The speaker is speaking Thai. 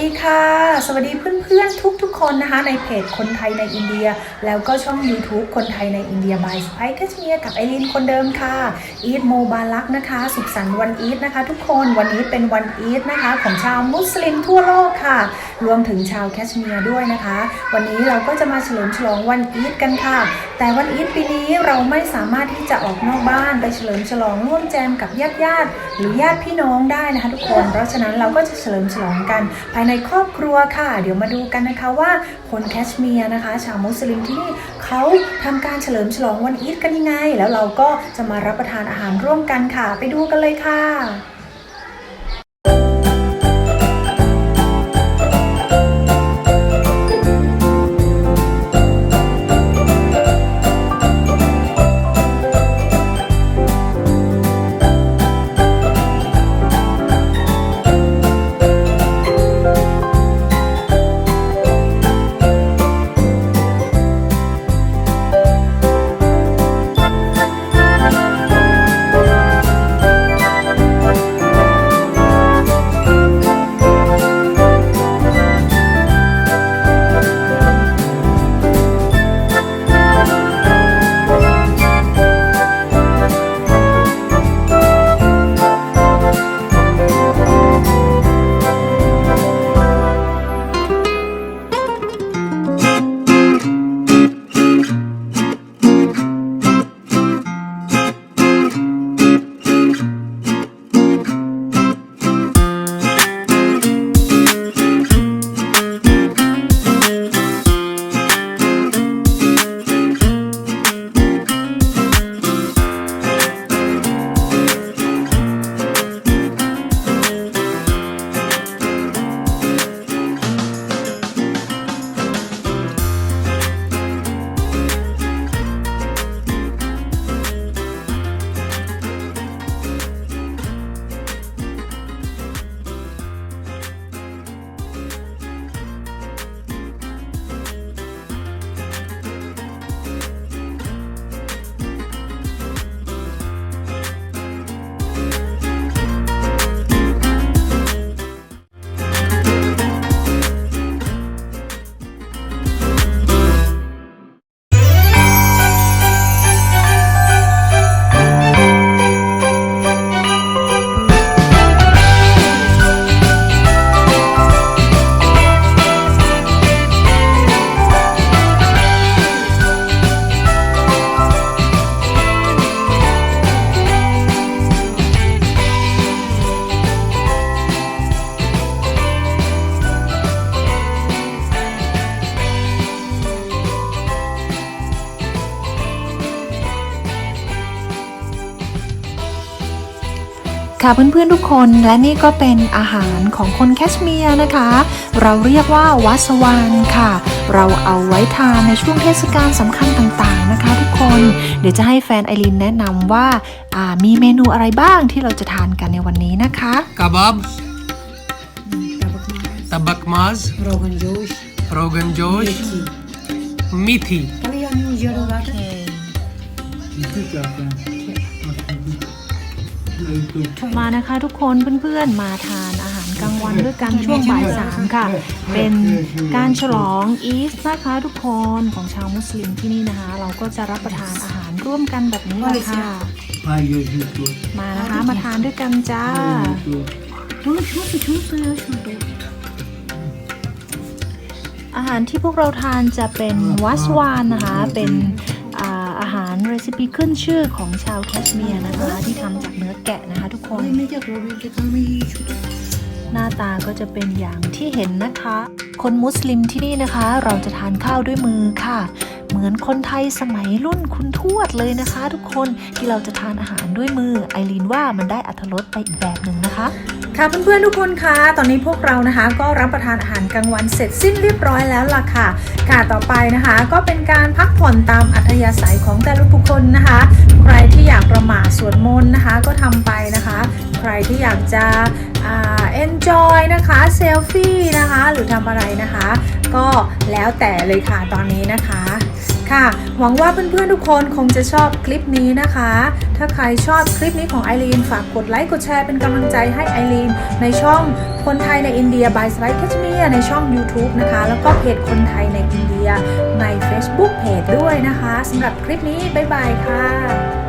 ดีค่ะ สวัสดีเพื่อนๆ ทุกๆ คนนะคะ ในเพจคนไทยในอินเดีย แล้วก็ช่อง YouTube คนไทยในอินเดียบายสไปค์แคชเมียกับไอรินคนเดิมค่ะอีทโมบาลักนะคะ สุขสันต์วันอีทนะคะ ทุกคนวันนี้เป็นวันอีทนะคะ ของชาวมุสลิมทั่วโลกค่ะ รวมถึงชาวแคชเมียร์ด้วยนะคะ วันนี้เราก็จะมาเฉลิมฉลองวันอีทกันค่ะ แต่วันอีทปีนี้เราไม่สามารถที่จะออกนอกบ้านไปเฉลิมฉลองร่วมแจมกับญาติญาติๆหรือญาติพี่น้องได้นะคะ ทุกคน เพราะฉะนั้นเราก็จะเฉลิมฉลองกันภายในครอบครัวค่ะ เดี๋ยวมาดูกันนะคะว่าคนแคชเมียร์นะคะ ชาวมุสลิมที่นี่เขาทำการเฉลิมฉลองวันอีดกันยังไง แล้วเราก็จะมารับประทานอาหารร่วมกันค่ะ ไปดูกันเลยค่ะ ค่ะเพื่อนๆทุกคนและนี่ก็เป็นอาหารของคนแคชเมียร์นะคะ เราเรียกว่าวัสวานค่ะ เราเอาไว้ทานในช่วงเทศกาลสำคัญต่างๆนะคะ ทุกคนเดี๋ยวจะให้แฟนไอรินแนะนำว่าอ่ามีเมนูอะไรบ้างที่เราจะทานกันในวันนี้นะคะ kebab, tabak maz, Rogan Josh. rogan josh, methi. Kalian jero water. ม มานะคะทุกคนเพื่อนๆมาทานอาหารกลางวันด้วยกันช่วงบ่ายสามค่ะ เป็นการฉลองอีสนะคะทุกคนของชาวมุสลิมที่นี่นะคะ เราก็จะรับประทานอาหารร่วมกันแบบนี้เลยค่ะ มานะคะมาทานด้วยกันจ้าอาหารที่พวกเราทานจะเป็นวัสวานนะคะเป็น ปีขึ้นชื่อของชาวแคชเมียร์นะคะ ที่ทำจากเนื้อแกะนะคะทุกคนหน้าตาก็จะเป็นอย่างที่เห็นนะคะ คนมุสลิมที่นี่นะคะ เราจะทานข้าวด้วยมือค่ะ เหมือนคนไทยสมัยรุ่นคุณทวดเลยนะคะ ทุกคนที่เราจะทานอาหารด้วยมือไอรีนว่ามันได้อัธรสไปอีกแบบหนึ่งนะคะ ค่ะเพื่อนๆทุกคนคะตอนนี้พวกเรานะคะก็รับประทานอาหารกลางวันเสร็จสิ้นเรียบร้อยแล้วล่ะค่ะค่ะต่อไปนะคะ ก็เป็นการพักผ่อนตามอัธยาศัยของแต่ละบุคคลนะคะ ใครที่อยากประมาทสวดมนต์นะคะ ก็ทำไปนะคะ ใครที่อยากจะเอ่า enjoy นะคะเซลฟี่นะคะ หรือทำอะไรนะคะ ก็แล้วแต่เลยค่ะตอนนี้นะคะ ค่ะ หวังว่าเพื่อนๆทุกคนคงจะชอบคลิปนี้นะคะ ถ้าใครชอบคลิปนี้ของไอรีนฝากกดไลค์กดแชร์เป็นกำลังใจให้ไอรีนในช่องคนไทยในอินเดียบายสไลด์แคชเมียในช่อง YouTube นะคะ แล้วก็เพจคนไทยในอินเดียใน Facebook Page ด้วยนะคะสำหรับคลิปนี้บ๊ายบายค่ะ